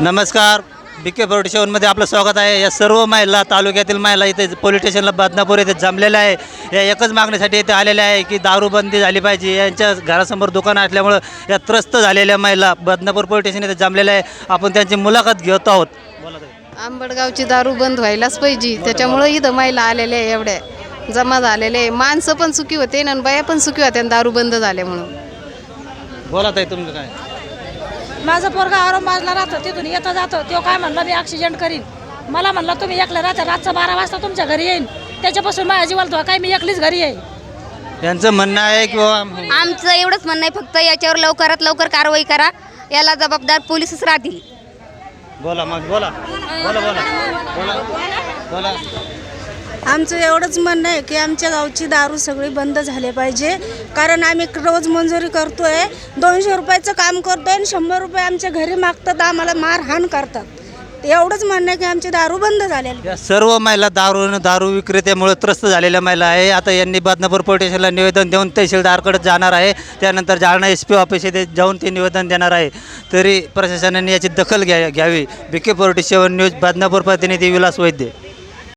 नमस्कार. बी के सेवनमध्ये आपलं स्वागत आहे. या सर्व महिला तालुक्यातील महिला इथे पोलीस स्टेशनला बदनापूर येथे जमलेल्या आहे. या एकच मागणीसाठी इथे आलेल्या आहे की दारूबंदी झाली पाहिजे. यांच्या घरासमोर दुकानं असल्यामुळं या त्रस्त झालेल्या महिला बदनापूर पोलीस स्टेशन इथे जमलेल्या आहे. आपण त्यांची मुलाखत घेत आहोत. आंबडगावची दारू बंद व्हायलाच पाहिजे. त्याच्यामुळं इथं महिला आलेल्या आहे एवढ्या. जमा झालेले आहे. माणसं पण सुखी होते आणि बाया पण सुखी होत्या दारू बंद झाले म्हणून. बोला ताई तुमचं काय? माझं पोरगा औरंगाबादला राहतो तिथून येतं जातो. तो काय म्हणलं मी ॲक्सिडेंट करीन. मला म्हणलं तुम्ही एकलं राहता रातचं बारा वाजता तुमच्या घरी येईन. त्याच्यापासून माझ्या जीवाला धोका आहे मी एकलीच घरी येईन. यांचं म्हणणं आहे किंवा आमचं एवढंच म्हणणं आहे फक्त याच्यावर लवकरात लवकर कारवाई करा. याला जबाबदार पोलीसच राहतील. बोला मग बोला. बोला बोला. बोला. बोला. आमचं एवढंच म्हणणं आहे की आमच्या गावची दारू सगळी बंद झाले पाहिजे. कारण आम्ही रोज मंजुरी करतो आहे दोनशे रुपयाचं काम करतो आहे आणि शंभर रुपये आमच्या घरी मागतात आम्हाला मारहाण करतात. एवढंच म्हणणं आहे की आमची दारू बंद झालेली या सर्व महिला दारू दारू विक्रेत्यामुळे त्रस्त झालेल्या महिला आहे. आता यांनी बदनापूर पोलीस निवेदन देऊन तहसीलदारकडे जाणार आहे. त्यानंतर जालना एस पी ऑफिस येथे जाऊन ते निवेदन देणार आहे. तरी प्रशासनाने याची दखल घ्या घ्यावी. बी के सेवन न्यूज बदनापूर प्रतिनिधी विलास वैद्य.